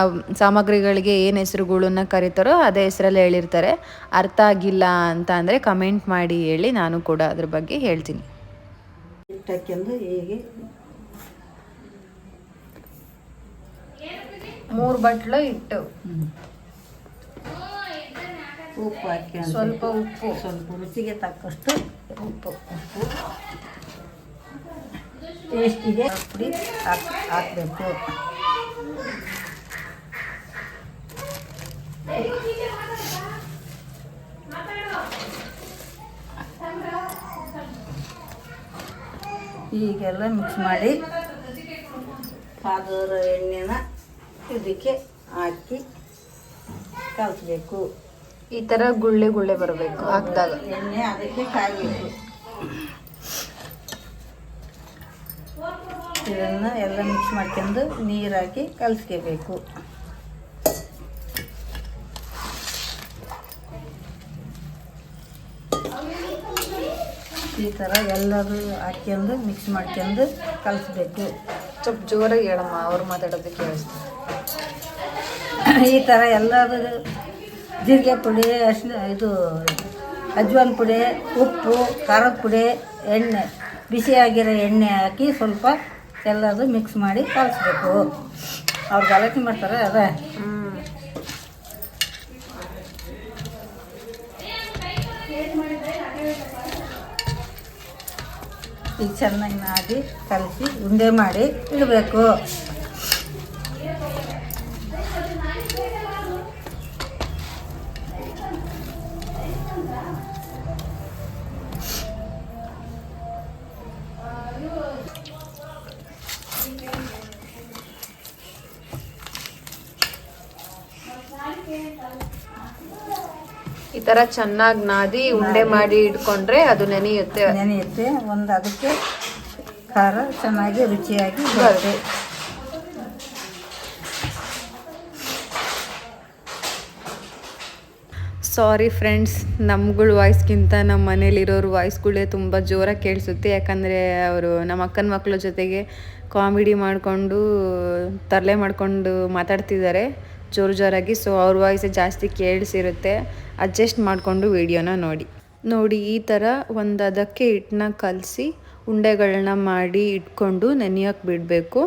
ಸಾಮಗ್ರಿಗಳಿಗೆ ಏನು ಹೆಸರುಗಳನ್ನ ಕರೀತಾರೋ ಅದೇ ಹೆಸರಲ್ಲಿ ಹೇಳಿರ್ತಾರೆ. ಅರ್ಥ ಆಗಿಲ್ಲ ಅಂತ ಅಂದರೆ ಕಮೆಂಟ್ ಮಾಡಿ ಹೇಳಿ ನಾನು ಕೂಡ ಅದ್ರ ಬಗ್ಗೆ ಹೇಳ್ತೀನಿ. ಮೂರು ಬಟ್ಲು ಹಿಟ್ಟು ಉಪ್ಪು ಹಾಕಿ ಸ್ವಲ್ಪ ಉಪ್ಪು. ಸ್ವಲ್ಪ ರುಚಿಗೆ ತಕ್ಕಷ್ಟು ಉಪ್ಪು. ಉಪ್ಪು ಟೇಸ್ಟಿಗೆ ಪುಡಿ ಹಾಕ್ ಹಾಕಬೇಕು. ಈಗೆಲ್ಲ ಮಿಕ್ಸ್ ಮಾಡಿ ಪಾದರ ಎಣ್ಣೆನ ಇದಕ್ಕೆ ಹಾಕಿ ಕಲಿಸ್ಬೇಕು. ಈ ಥರ ಗುಳ್ಳೆ ಗುಳ್ಳೆ ಬರಬೇಕು ಹಾಕಿದಾಗ. ಎಣ್ಣೆ ಅದಕ್ಕೆ ಕಾಯಬೇಕು ಇದನ್ನ ಎಲ್ಲ ಮಿಕ್ಸ್ ಮಾಡ್ಕೊಂಡು ನೀರು ಹಾಕಿ ಕಲಿಸ್ಕೋಬೇಕು. ಈ ಥರ ಎಲ್ಲರೂ ಹಾಕ್ಕೊಂಡು ಮಿಕ್ಸ್ ಮಾಡ್ಕೊಂಡು ಕಲಿಸ್ಬೇಕು. ಸ್ವಲ್ಪ ಜೋರಾಗಿ ಹೇಳಮ್ಮ ಅವ್ರು ಮಾತಾಡೋದಕ್ಕೆ ಕೇಳಿಸ್ತಾರೆ ಈ ಥರ ಎಲ್ಲರೂ ಜೀರಿಗೆ ಪುಡಿ ಅರಿಶಿನ ಇದು, ಅಜ್ವಾನ್ ಪುಡಿ, ಉಪ್ಪು, ಖಾರದ ಪುಡಿ, ಎಣ್ಣೆ, ಬಿಸಿಯಾಗಿರೋ ಎಣ್ಣೆ ಹಾಕಿ ಸ್ವಲ್ಪ ಎಲ್ಲದು ಮಿಕ್ಸ್ ಮಾಡಿ ಕಲಿಸ್ಬೇಕು ಅವ್ರು ಗಲಾಟೆ ಮಾಡ್ತಾರೆ, ಅದೇ. ಈಗ ಚೆನ್ನಾಗಿ ನಾದಿ ಕಲಸಿ ಉಂಡೆ ಮಾಡಿ ಇಡಬೇಕು. ಥರ ಚೆನ್ನಾಗಿ ನಾದಿ ಉಂಡೆ ಮಾಡಿ ಇಟ್ಕೊಂಡ್ರೆ ಅದು ನೆನೆಯುತ್ತೆ. ನೆನೆಯುತ್ತೆ. ಒಂದು ಅದಕ್ಕೆ ಖಾರ ಚೆನ್ನಾಗಿ ರುಚಿಯಾಗಿ ಬರುತ್ತೆ. ಸಾರಿ ಫ್ರೆಂಡ್ಸ್ ನಮ್ಗಳ ವಾಯ್ಸ್ಗಿಂತ ನಮ್ಮ ಮನೇಲಿರೋರು ವಾಯ್ಸ್ಗಳೇ ತುಂಬ ಜೋರಾಗಿ ಕೇಳಿಸುತ್ತೆ. ಯಾಕಂದರೆ ಅವರು ನಮ್ಮ ಅಕ್ಕನ ಮಕ್ಕಳ ಜೊತೆಗೆ ಕಾಮಿಡಿ ಮಾಡಿಕೊಂಡು ತರಲೆ ಮಾಡಿಕೊಂಡು ಮಾತಾಡ್ತಿದ್ದಾರೆ. ಜೋರು ಜೋರಾಗಿ ಸೊ ಅವ್ರ ವಾಯ್ಸೇ ಜಾಸ್ತಿ ಕೇಳಿಸಿರುತ್ತೆ. ಅಡ್ಜಸ್ಟ್ ಮಾಡಿಕೊಂಡು ವಿಡಿಯೋನ ನೋಡಿ. ನೋಡಿ, ಈ ಥರ ಒಂದು ಅದಕ್ಕೆ ಹಿಟ್ಟನ್ನ ಕಲಸಿ ಉಂಡೆಗಳನ್ನ ಮಾಡಿ ಇಟ್ಕೊಂಡು ನೆನೆಯೋಕ್ಕೆ ಬಿಡಬೇಕು.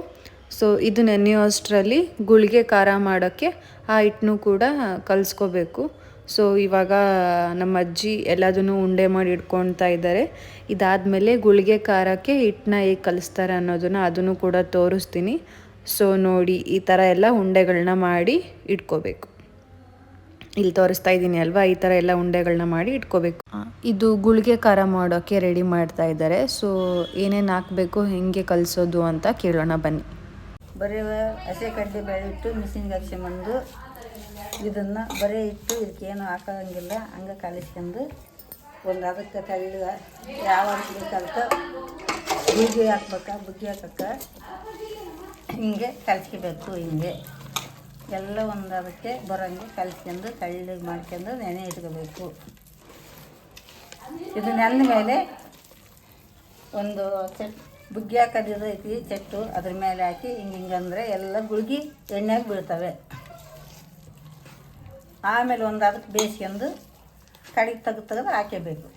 ಸೊ ಇದು ನೆನೆಯೋಷ್ಟರಲ್ಲಿ ಗುಳಿಗೆ ಖಾರ ಮಾಡೋಕ್ಕೆ ಆ ಹಿಟ್ಟನ್ನು ಕೂಡ ಕಲಿಸ್ಕೋಬೇಕು. ಸೊ ಇವಾಗ ನಮ್ಮ ಅಜ್ಜಿ ಎಲ್ಲದನ್ನು ಉಂಡೆ ಮಾಡಿ ಇಟ್ಕೊಳ್ತಾ ಇದ್ದಾರೆ. ಇದಾದಮೇಲೆ ಗುಳಿಗೆ ಖಾರಕ್ಕೆ ಹಿಟ್ಟನ್ನ ಹೇಗೆ ಕಲಿಸ್ತಾರೆ ಅನ್ನೋದನ್ನು ಅದನ್ನು ಕೂಡ ತೋರಿಸ್ತೀನಿ. ಸೊ ನೋಡಿ ಈ ಥರ ಎಲ್ಲ ಉಂಡೆಗಳನ್ನ ಮಾಡಿ ಇಟ್ಕೋಬೇಕು. ಇಲ್ಲಿ ತೋರಿಸ್ತಾ ಇದ್ದೀನಿ ಅಲ್ವಾ? ಈ ಥರ ಎಲ್ಲ ಉಂಡೆಗಳನ್ನ ಮಾಡಿ ಇಟ್ಕೋಬೇಕು. ಇದು ಗುಳಿಗೆ ಖಾರ ಮಾಡೋಕ್ಕೆ ರೆಡಿ ಮಾಡ್ತಾ ಇದ್ದಾರೆ. ಸೊ ಏನೇನು ಹಾಕಬೇಕು ಹೆಂಗೆ ಕಲಿಸೋದು ಅಂತ ಕೇಳೋಣ ಬನ್ನಿ. ಬರೀ ಹಸೆ ಕಡ್ಡಿ ಬೆಳೆ ಇಟ್ಟು ಮಿಷಿನ್ಗೆ ಹಾಕ್ಸ್ಕೊಂಬಂದು ಇದನ್ನು ಬರೀ ಇಟ್ಟು ಇದಕ್ಕೇನು ಹಾಕೋಂಗಿಲ್ಲ. ಹಂಗೆ ಕಲಿಸ್ಕೊಂಡು ಒಂದು ಅದಕ್ಕೆ ತಳ್ಳಿ ಯಾವ ಕಲ್ತ ಬುಗ್ಗಿ ಹಾಕ್ಬೇಕಾ ಬುಗ್ಗಿ ಹಾಕಕ್ಕೆ ಹಿಂಗೆ ಕಲಸ್ಕೋಬೇಕು, ಹಿಂಗೆ. ಎಲ್ಲ ಒಂದು ಅದಕ್ಕೆ ಬರೋಂಗೆ ಕಲ್ಸ್ಕೊಂಡು ತೆಳ್ಳಗೆ ಮಾಡ್ಕೊಂಡು ನೆನೆ ಇಟ್ಕೋಬೇಕು. ಇದು ನೆಂದ ಮೇಲೆ ಒಂದು ಚಟ್, ಬುಗ್ಗಿ ಹಾಕೋದಿದು ಐತಿ, ಚಟ್ಟು. ಅದ್ರ ಮೇಲೆ ಹಾಕಿ ಹಿಂಗೆ ಹಿಂಗಂದ್ರೆ ಎಲ್ಲ ಗುಳ್ಗಿ ಎಣ್ಣೆಗೆ ಬೀಳ್ತವೆ. ಆಮೇಲೆ ಒಂದು ಅದಕ್ಕೆ ಬೇಯಿಸ್ಕೊಂಡು ಕಡೆಗೆ ತೆಗೆದು ತೆಗೆದು ಹಾಕಬೇಕು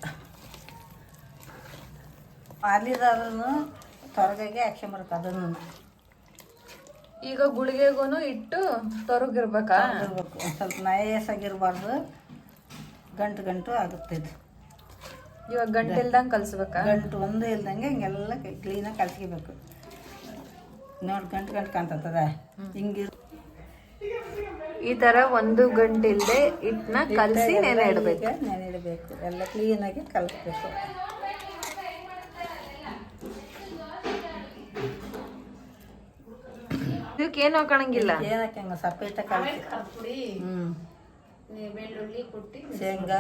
ಅಲ್ಲಿದನ್ನು ತೊರಗಾಗಿ ಹಾಕ್ಸ್ಕೊಂಬರ್ಬೇಕು ಅದನ್ನು. ಈಗ ಗುಳಿಗೆಗೂ ಇಟ್ಟು ತೊರಗಿರ್ಬೇಕಾ ಇರ್ಬೇಕು ಒಂದು ಸ್ವಲ್ಪ ನಯಸಾಗಿರಬಾರ್ದು ಗಂಟು ಗಂಟು ಆಗುತ್ತೆ ಇದು. ಇವಾಗ ಗಂಟೆಲ್ದಂಗೆ ಕಲಿಸ್ಬೇಕಾ? ಗಂಟು ಒಂದು ಇಲ್ದಂಗೆ ಹಿಂಗೆಲ್ಲ ಕ್ಲೀನಾಗಿ ಕಲ್ಸ್ಕೋಬೇಕು ನೋಡಿ ಗಂಟು ಗಂಟು ಕಾಣ್ತದ ಹಿಂಗೆ ಈ ಥರ ಒಂದು ಗಂಟು ಇಲ್ಲದೆ ಹಿಟ್ಟನ್ನ ಕಲಸಿ ನೆನೆ ಇಡಬೇಕು. ನೆನೆ ಇಡಬೇಕು. ಎಲ್ಲ ಕ್ಲೀನಾಗಿ ಕಲಿಸ್ಬೇಕು. ಇದಕ್ಕೆ ಏನು ಹಾಕೋಣಂಗಿಲ್ಲ ಏನಕ್ಕೆ ಹಂಗೆ ಸಪ್ರೇಟ ಕಲಿಸಿ ಹ್ಞೂ ಶೇಂಗಾ.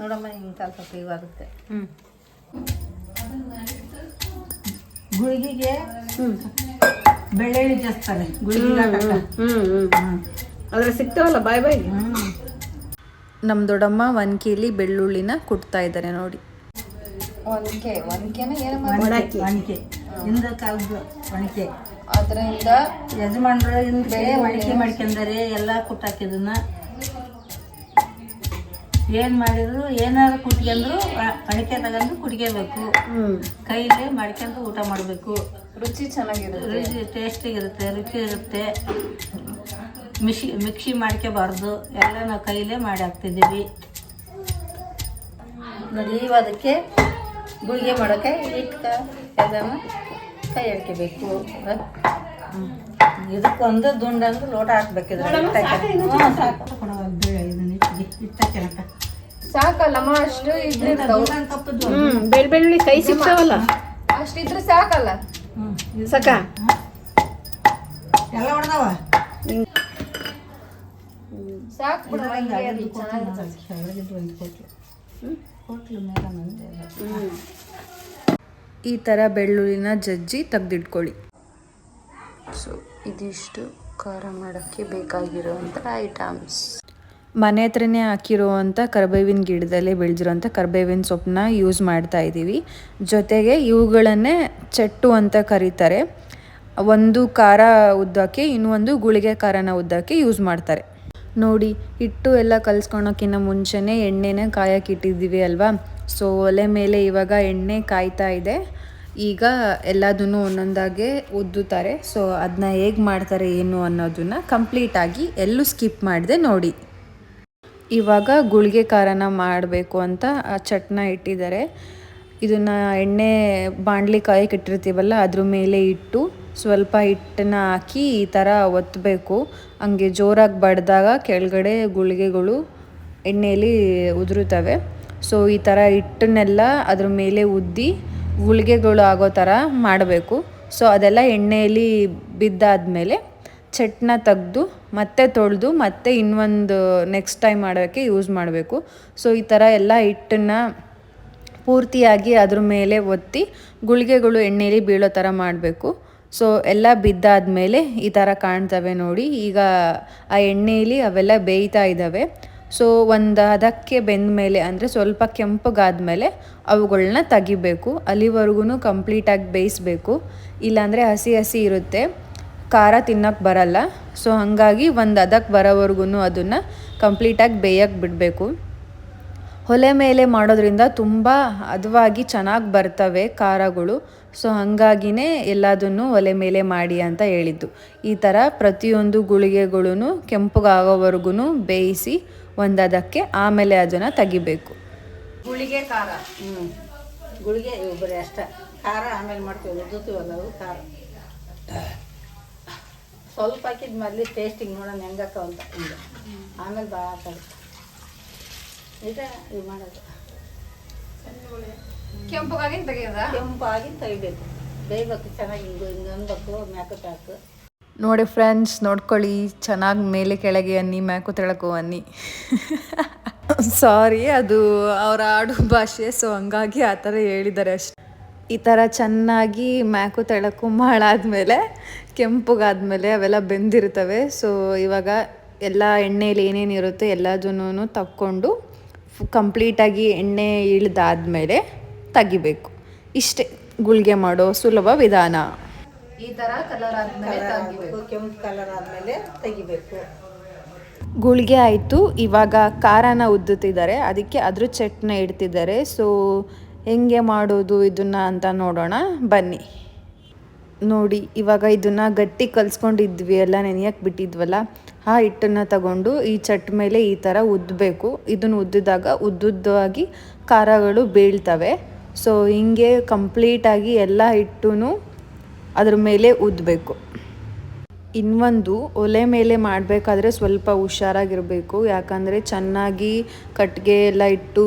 ನೋಡಮ್ಮ ಹಿಂಗೆ ಸ್ವಲ್ಪ ಇವು ಅದಕ್ಕೆ ಹ್ಮ್. ಗುಳಿಗೆಗೆ ಬೆಳ್ಳುಳ್ಳಿ ಜಾಸ್ತಾರೆ. ಗುಳಿಗೆ ಅದ್ರ ಸಿಗ್ತಾವಲ್ಲ ಬಾಯ್ ಬಾಯ್. ಹ್ಞೂ ನಮ್ಮ ದೊಡ್ಡಮ್ಮ ಒನ್ಕೆಲಿ ಬೆಳ್ಳುಳ್ಳಿನ ಕುಟ್ತಾ ಇದ್ದಾರೆ ನೋಡಿ. ಒನ್ಕೆ ಒನ್ಕೆನ ಒಣಕೆ ಒಣಕೆ ಹಿಂದ ಕಾಲದ ಒಣಕೆ. ಅದರಿಂದ ಯಜಮಾನ್ರು ಹಿಂದೆ ಒಣಕೆ ಮಾಡ್ಕೊಂಡಾರೆ ಎಲ್ಲ ಕುಟ್ಟಾಕಿದನ್ನ ಏನು ಮಾಡಿದ್ರು ಏನಾದ್ರು ಕುಟ್ಕೊಂಡ್ರು ಅಡಿಕೆ ತಗೊಂಡು ಕುಟ್ಕೋಬೇಕು. ಕೈಲೇ ಮಾಡ್ಕೊಂಡು ಊಟ ಮಾಡಬೇಕು. ರುಚಿ ಚೆನ್ನಾಗಿರುತ್ತೆ. ರುಚಿ ಟೇಸ್ಟಿಗಿರುತ್ತೆ ರುಚಿ ಇರುತ್ತೆ ಮಿಶಿ ಮಿಕ್ಸಿ ಮಾಡ್ಕೋಬಾರ್ದು. ಎಲ್ಲ ನಾವು ಕೈಲೇ ಮಾಡಿ ಹಾಕ್ತಿದ್ದೀವಿ. ನೋಡಿ ಅದಕ್ಕೆ ಗುಳಿಗೆ ಮಾಡೋಕೆ ಇಟ್ಕ ಅದನ್ನು ಕೈ ಹಾಕಬೇಕು ಇದಕ್ಕೊಂದು ದುಂಡಂದು ಲೋಟ ಹಾಕ್ಬೇಕು ಸಾಕಲ್ಲಮ್ಮ ಅಷ್ಟು ಇದ್ದಿರ್ತಾವ ಹ್ಮ್ ಬೆಳ್ ಬೆಳ್ಳುಳ್ಳಿ ಕೈ ಸಿಗ್ತಾವಲ್ಲ. ಅಷ್ಟಿದ್ರೆ ಸಾಕಲ್ಲ. ಸಾಕ. ಎಲ್ಲ ಹೊಡೆದವ? ಸಾಕು ಬಿಡು ಈ ಥರ ಬೆಳ್ಳುಳ್ಳಿನ ಜಜ್ಜಿ ತೆಗ್ದಿಟ್ಕೊಳ್ಳಿ. ಸೊ ಇದಿಷ್ಟು ಖಾರ ಮಾಡೋಕ್ಕೆ ಬೇಕಾಗಿರುವಂಥ ಐಟಮ್ಸ್ ಮನೆ ಹತ್ರನೇ ಹಾಕಿರುವಂಥ ಕರ್ಬೇವಿನ ಗಿಡದಲ್ಲೇ ಬೆಳೆದಿರೋಂಥ ಕರ್ಬೇವಿನ ಸೊಪ್ಪನ್ನ ಯೂಸ್ ಮಾಡ್ತಾ ಇದ್ದೀವಿ. ಜೊತೆಗೆ ಇವುಗಳನ್ನೇ ಚಟ್ಟು ಅಂತ ಕರೀತಾರೆ. ಒಂದು ಖಾರ ಉದ್ದಕ್ಕೆ ಇನ್ನೊಂದು ಗುಳಿಗೆ ಖಾರನ ಉದ್ದಕ್ಕೆ ಯೂಸ್ ಮಾಡ್ತಾರೆ. ನೋಡಿ, ಹಿಟ್ಟು ಎಲ್ಲ ಕಲಿಸ್ಕೊಳೋಕ್ಕಿಂತ ಮುಂಚೆನೇ ಎಣ್ಣೆನ ಕಾಯಕ್ಕೆ ಇಟ್ಟಿದ್ದೀವಿ ಅಲ್ವಾ? ಸೊ ಒಲೆ ಮೇಲೆ ಇವಾಗ ಎಣ್ಣೆ ಕಾಯ್ತಾ ಇದೆ. ಈಗ ಎಲ್ಲದನ್ನು ಒಂದೊಂದಾಗೆ ಉದ್ದುತ್ತಾರೆ. ಸೊ ಅದನ್ನ ಹೇಗೆ ಮಾಡ್ತಾರೆ, ಏನು ಅನ್ನೋದನ್ನು ಕಂಪ್ಲೀಟಾಗಿ ಎಲ್ಲೂ ಸ್ಕಿಪ್ ಮಾಡಿದೆ ನೋಡಿ. ಇವಾಗ ಗುಳಿಗೆ ಖಾರನ ಮಾಡಬೇಕು ಅಂತ ಆ ಚಟ್ನ ಇಟ್ಟಿದ್ದಾರೆ. ಇದನ್ನು ಎಣ್ಣೆ ಬಾಣಲಿ ಕಾಯಕ್ಕೆ ಇಟ್ಟಿರ್ತೀವಲ್ಲ ಅದ್ರ ಮೇಲೆ ಇಟ್ಟು ಸ್ವಲ್ಪ ಹಿಟ್ಟನ್ನ ಹಾಕಿ ಈ ಥರ ಒತ್ತಬೇಕು ಹಂಗೆ ಜೋರಾಗಿ ಬಡ್ದಾಗ ಕೆಳಗಡೆ ಗುಳಿಗೆಗಳು ಎಣ್ಣೆಯಲ್ಲಿ ಉದುರುತ್ತವೆ. ಸೊ ಈ ಥರ ಹಿಟ್ಟನ್ನೆಲ್ಲ ಅದ್ರ ಮೇಲೆ ಉದ್ದಿ ಗುಳಿಗೆಗಳು ಆಗೋ ಥರ ಮಾಡಬೇಕು. ಸೊ ಅದೆಲ್ಲ ಎಣ್ಣೆಯಲ್ಲಿ ಬಿದ್ದಾದಮೇಲೆ ಚಟ್ನ ತೆಗೆದು ಮತ್ತೆ ತೊಳೆದು ಮತ್ತೆ ಇನ್ನೊಂದು ನೆಕ್ಸ್ಟ್ ಟೈಮ್ ಮಾಡೋಕ್ಕೆ ಯೂಸ್ ಮಾಡಬೇಕು. ಸೊ ಈ ಥರ ಎಲ್ಲ ಹಿಟ್ಟನ್ನು ಪೂರ್ತಿಯಾಗಿ ಅದ್ರ ಮೇಲೆ ಒತ್ತಿ ಗುಳಿಗೆಗಳು ಎಣ್ಣೆಯಲ್ಲಿ ಬೀಳೋ ಥರ ಮಾಡಬೇಕು. ಸೊ ಎಲ್ಲ ಬಿದ್ದಾದಮೇಲೆ ಈ ಥರ ಕಾಣ್ತವೆ ನೋಡಿ. ಈಗ ಆ ಎಣ್ಣೆಯಲ್ಲಿ ಅವೆಲ್ಲ ಬೇಯ್ತಾ ಇದ್ದಾವೆ. ಸೊ ಒಂದು ಅದಕ್ಕೆ ಬೆಂದ ಮೇಲೆ ಅಂದರೆ ಸ್ವಲ್ಪ ಕೆಂಪಗಾದ್ಮೇಲೆ ಅವುಗಳನ್ನ ತೆಗಿಬೇಕು. ಅಲ್ಲಿವರೆಗೂ ಕಂಪ್ಲೀಟಾಗಿ ಬೇಯಿಸ್ಬೇಕು. ಇಲ್ಲಾಂದರೆ ಹಸಿ ಹಸಿ ಇರುತ್ತೆ. ಖಾರ ತಿನ್ನೋಕ್ಕೆ ಬರಲ್ಲ. ಸೊ ಹಾಗಾಗಿ ಒಂದು ಅದಕ್ಕೆ ಬರೋವರೆಗೂ ಅದನ್ನು ಕಂಪ್ಲೀಟಾಗಿ ಬೇಯಕ್ಕೆ ಬಿಡಬೇಕು. ಒಲೆ ಮೇಲೆ ಮಾಡೋದ್ರಿಂದ ತುಂಬ ಹದವಾಗಿ ಚೆನ್ನಾಗಿ ಬರ್ತವೆ ಖಾರಗಳು. ಸೊ ಹಾಗಾಗಿನೇ ಎಲ್ಲದನ್ನು ಒಲೆ ಮೇಲೆ ಮಾಡಿ ಅಂತ ಹೇಳಿದ್ದು. ಈ ಥರ ಪ್ರತಿಯೊಂದು ಗುಳಿಗೆಗಳೂ ಕೆಂಪಗಾಗೋವರೆಗೂ ಬೇಯಿಸಿ ಒಂದದಕ್ಕೆ ಆಮೇಲೆ ಅದನ್ನು ತೆಗಿಬೇಕು. ಗುಳಿಗೆ ಖಾರ. ಹ್ಞೂ ಗುಳಿಗೆ ಇಬ್ಬರೇ ಬರೀ ಅಷ್ಟೇ. ಖಾರ ಆಮೇಲೆ ಮಾಡ್ತೀವಿ. ಉದ್ದುತ್ತೀವಲ್ಲ ಖಾರ. ಸ್ವಲ್ಪ ಹಾಕಿದ ಮೊದಲು ಟೇಸ್ಟಿಗೆ ನೋಡೋಣ ಹೆಂಗಕ್ಕ ಅಂತ. ಆಮೇಲೆ ಭಾಳ ಹಾಕೋದು ಇದು ಮಾಡೋದು. ಕೆಂಪಗಾಗಿ ತೆಗೆಯೋದ? ಕೆಂಪಾಗಿ ತೆಗಿಬೇಕು. ಬೇಯಬೇಕು ಚೆನ್ನಾಗಿ ಹಿಂಗೆ ಹಿಂಗೆ ಅನ್ಬೇಕು ಮ್ಯಾಕಕ್ಕೆ ಹಾಕು ನೋಡಿ ಫ್ರೆಂಡ್ಸ್ ನೋಡ್ಕೊಳ್ಳಿ ಚೆನ್ನಾಗಿ ಮೇಲೆ ಕೆಳಗೆ ಅನ್ನಿ ಮ್ಯಾಕು ತೆಳಕು ಅನ್ನಿ. ಸಾರಿ ಅದು ಅವರ ಆಡು ಭಾಷೆ ಸೊ ಹಂಗಾಗಿ ಆ ಥರ ಹೇಳಿದ್ದಾರೆ ಅಷ್ಟೆ. ಈ ಥರ ಚೆನ್ನಾಗಿ ಮ್ಯಾಕು ತೆಳಕು ಮಾಡಾದ್ಮೇಲೆ ಕೆಂಪಗಾದ್ಮೇಲೆ ಅವೆಲ್ಲ ಬೆಂದಿರ್ತವೆ. ಸೊ ಇವಾಗ ಎಲ್ಲ ಎಣ್ಣೆಯಲ್ಲಿ ಏನೇನು ಇರುತ್ತೆ ಎಲ್ಲದನ್ನೂ ತಕ್ಕೊಂಡು ಕಂಪ್ಲೀಟಾಗಿ ಎಣ್ಣೆ ಇಳಿದಾದ್ಮೇಲೆ ತೆಗಿಬೇಕು. ಇಷ್ಟೇ ಗುಳಿಗೆ ಮಾಡೋ ಸುಲಭ ವಿಧಾನ. ಈ ಥರ ಕಲರ್ ಆದಮೇಲೆ ತೆಗಿಬೇಕು. ಕೆಂಪು ಕಲರ್ ಆದಮೇಲೆ ತೆಗಿಬೇಕು. ಗುಳಿಗೆ ಆಯಿತು ಇವಾಗ ಖಾರನ ಉದ್ದುತ್ತಿದ್ದಾರೆ ಅದಕ್ಕೆ ಅದ್ರ ಚಟ್ನಿ ಇಡ್ತಿದ್ದಾರೆ. ಸೊ ಹೆಂಗೆ ಮಾಡೋದು ಇದನ್ನು ಅಂತ ನೋಡೋಣ ಬನ್ನಿ. ನೋಡಿ ಇವಾಗ ಇದನ್ನು ಗಟ್ಟಿ ಕಲಿಸ್ಕೊಂಡಿದ್ವಿ ಎಲ್ಲ ನೆನೆಯಕ್ಕೆ ಬಿಟ್ಟಿದ್ವಲ್ಲ. ಆ ಹಿಟ್ಟನ್ನು ತಗೊಂಡು ಈ ಚಟ್ ಮೇಲೆ ಈ ಥರ ಉದ್ದಬೇಕು ಇದನ್ನು ಉದ್ದಿದಾಗ ಉದ್ದುದ್ದವಾಗಿ ಖಾರಗಳು ಬೀಳ್ತವೆ. ಸೊ ಹಿಂಗೆ ಕಂಪ್ಲೀಟಾಗಿ ಎಲ್ಲ ಹಿಟ್ಟು ಅದ್ರ ಮೇಲೆ ಉದ್ದಬೇಕು ಇನ್ನೊಂದು ಒಲೆ ಮೇಲೆ ಮಾಡಬೇಕಾದ್ರೆ ಸ್ವಲ್ಪ ಹುಷಾರಾಗಿರಬೇಕು. ಯಾಕಂದರೆ ಚೆನ್ನಾಗಿ ಕಟ್ಟಿಗೆ ಎಲ್ಲ ಇಟ್ಟು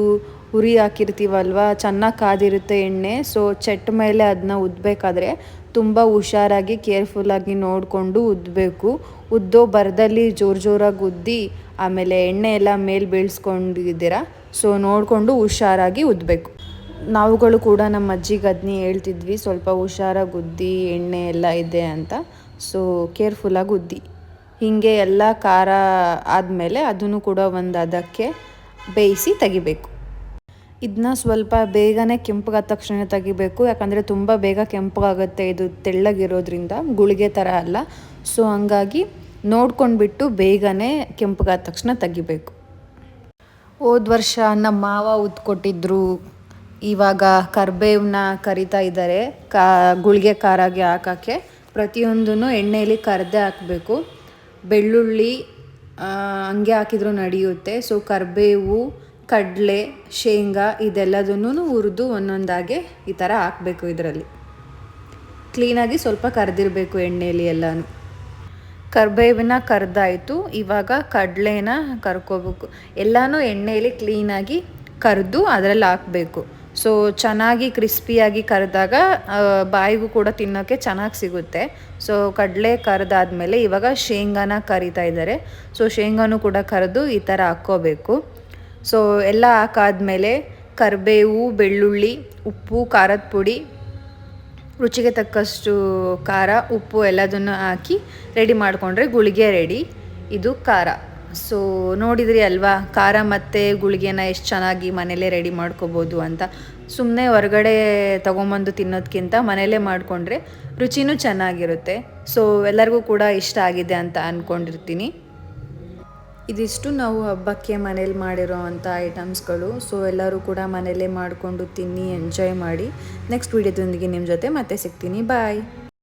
ಉರಿ ಹಾಕಿರ್ತೀವಲ್ವ, ಚೆನ್ನಾಗಿ ಕಾದಿರುತ್ತೆ ಎಣ್ಣೆ. ಸೊ ಚಟ್ ಮೇಲೆ ಅದನ್ನ ಉದ್ದಬೇಕಾದ್ರೆ ತುಂಬ ಹುಷಾರಾಗಿ ಕೇರ್ಫುಲ್ಲಾಗಿ ನೋಡಿಕೊಂಡು ಉದ್ದಬೇಕು ಉದ್ದೋ ಬರದಲ್ಲಿ ಜೋರು ಜೋರಾಗಿ ಉದ್ದಿ, ಆಮೇಲೆ ಎಣ್ಣೆ ಎಲ್ಲ ಮೇಲೆ ಬೀಳ್ಸ್ಕೊಂಡಿದ್ದೀರಾ? ಸೊ ನೋಡಿಕೊಂಡು ಹುಷಾರಾಗಿ ಉದ್ದಬೇಕು ನಾವುಗಳು ಕೂಡ ನಮ್ಮ ಅಜ್ಜಿಗೆ ಅದನ್ನೇ ಹೇಳ್ತಿದ್ವಿ, ಸ್ವಲ್ಪ ಹುಷಾರಾಗಿ ಉದ್ದಿ, ಎಣ್ಣೆ ಎಲ್ಲ ಇದೆ ಅಂತ. ಸೊ ಕೇರ್ಫುಲ್ಲಾಗಿ ಉದ್ದಿ. ಹೀಗೆ ಎಲ್ಲ ಖಾರ ಆದಮೇಲೆ ಅದನ್ನು ಕೂಡ ಒಂದು ಅದಕ್ಕೆ ಬೇಯಿಸಿ ತೆಗಿಬೇಕು. ಇದನ್ನ ಸ್ವಲ್ಪ ಬೇಗನೆ ಕೆಂಪಗಾದ ತಕ್ಷಣ ತೆಗಿಬೇಕು. ಯಾಕಂದರೆ ತುಂಬ ಬೇಗ ಕೆಂಪಗಾಗುತ್ತೆ ಇದು ತೆಳ್ಳಗಿರೋದ್ರಿಂದ ಗುಳಿಗೆ ಥರ ಅಲ್ಲ. ಸೊ ಹಂಗಾಗಿ ನೋಡ್ಕೊಂಡ್ಬಿಟ್ಟು ಬೇಗನೆ ಕೆಂಪಗಾದ ತಕ್ಷಣ ತೆಗಿಬೇಕು. ಹೋದ ವರ್ಷ ನಮ್ಮ ಮಾವ ಉದ್ಕೊಟ್ಟಿದ್ರು ಇವಾಗ ಕರ್ಬೇವನ್ನ ಕರಿತಾ ಇದ್ದಾರೆ. ಕಾ, ಗುಳಿಗೆ ಖಾರಾಗಿ ಹಾಕೋಕ್ಕೆ. ಪ್ರತಿಯೊಂದೂ ಎಣ್ಣೆಯಲ್ಲಿ ಕರ್ದೆ ಹಾಕಬೇಕು. ಬೆಳ್ಳುಳ್ಳಿ ಹಂಗೆ ಹಾಕಿದ್ರು ನಡೆಯುತ್ತೆ. ಸೊ ಕರಿಬೇವು ಕಡಲೆ, ಶೇಂಗಾ ಇದೆಲ್ಲದನ್ನು ಹುರಿದು ಒಂದೊಂದಾಗೆ ಈ ಥರ ಹಾಕಬೇಕು ಇದರಲ್ಲಿ. ಕ್ಲೀನಾಗಿ ಸ್ವಲ್ಪ ಕರೆದಿರಬೇಕು ಎಣ್ಣೆಯಲ್ಲಿ ಎಲ್ಲನೂ ಕರ್ಬೇವಿನ ಕರ್ದಾಯಿತು, ಇವಾಗ ಕಡಲೆನ ಕರ್ಕೋಬೇಕು. ಎಲ್ಲನೂ ಎಣ್ಣೆಯಲ್ಲಿ ಕ್ಲೀನಾಗಿ ಕರೆದು ಅದರಲ್ಲಿ ಹಾಕಬೇಕು. ಸೊ ಚೆನ್ನಾಗಿ ಕ್ರಿಸ್ಪಿಯಾಗಿ ಕರೆದಾಗ ಬಾಯಿಗೂ ಕೂಡ ತಿನ್ನೋಕ್ಕೆ ಚೆನ್ನಾಗಿ ಸಿಗುತ್ತೆ. ಸೊ ಕಡಲೆ ಕರೆದಾದ್ಮೇಲೆ ಇವಾಗ ಶೇಂಗಾನ ಕರಿತಾ ಇದ್ದಾರೆ. ಸೊ ಶೇಂಗಾನು ಕೂಡ ಕರೆದು ಈ ಥರ ಹಾಕ್ಕೋಬೇಕು. ಸೊ ಎಲ್ಲ ಹಾಕಾದ್ಮೇಲೆ ಕರಿಬೇವು ಬೆಳ್ಳುಳ್ಳಿ, ಉಪ್ಪು, ಖಾರದ ಪುಡಿ, ರುಚಿಗೆ ತಕ್ಕಷ್ಟು ಖಾರ, ಉಪ್ಪು ಎಲ್ಲದನ್ನು ಹಾಕಿ ರೆಡಿ ಮಾಡಿಕೊಂಡ್ರೆ ಗುಳಿಗೆ ರೆಡಿ ಇದು ಖಾರ. ಸೊ ನೋಡಿದ್ರಿ ಅಲ್ವಾ? ಖಾರ ಮತ್ತು ಗುಳಿಗೆನ ಎಷ್ಟು ಚೆನ್ನಾಗಿ ಮನೇಲೇ ರೆಡಿ ಮಾಡ್ಕೋಬೋದು ಅಂತ. ಸುಮ್ಮನೆ ಹೊರಗಡೆ ತೊಗೊಂಬಂದು ತಿನ್ನೋದಕ್ಕಿಂತ ಮನೇಲೇ ಮಾಡಿಕೊಂಡ್ರೆ ರುಚಿನೂ ಚೆನ್ನಾಗಿರುತ್ತೆ. ಸೊ ಎಲ್ಲರಿಗೂ ಕೂಡ ಇಷ್ಟ ಆಗಿದೆ ಅಂತ ಅಂದ್ಕೊಂಡಿರ್ತೀನಿ ಇದಿಷ್ಟು ನಾವು ಹಬ್ಬಕ್ಕೆ ಮನೇಲಿ ಮಾಡಿರೋ ಅಂಥ ಐಟಮ್ಸ್ಗಳು. ಸೊ, ಎಲ್ಲರೂ ಕೂಡ ಮನೇಲೇ ಮಾಡಿಕೊಂಡು ತಿನ್ನಿ, ಎಂಜಾಯ್ ಮಾಡಿ. ನೆಕ್ಸ್ಟ್ ವೀಡಿಯೋದೊಂದಿಗೆ ನಿಮ್ಮ ಜೊತೆ ಮತ್ತೆ ಸಿಗ್ತೀನಿ. ಬಾಯ್.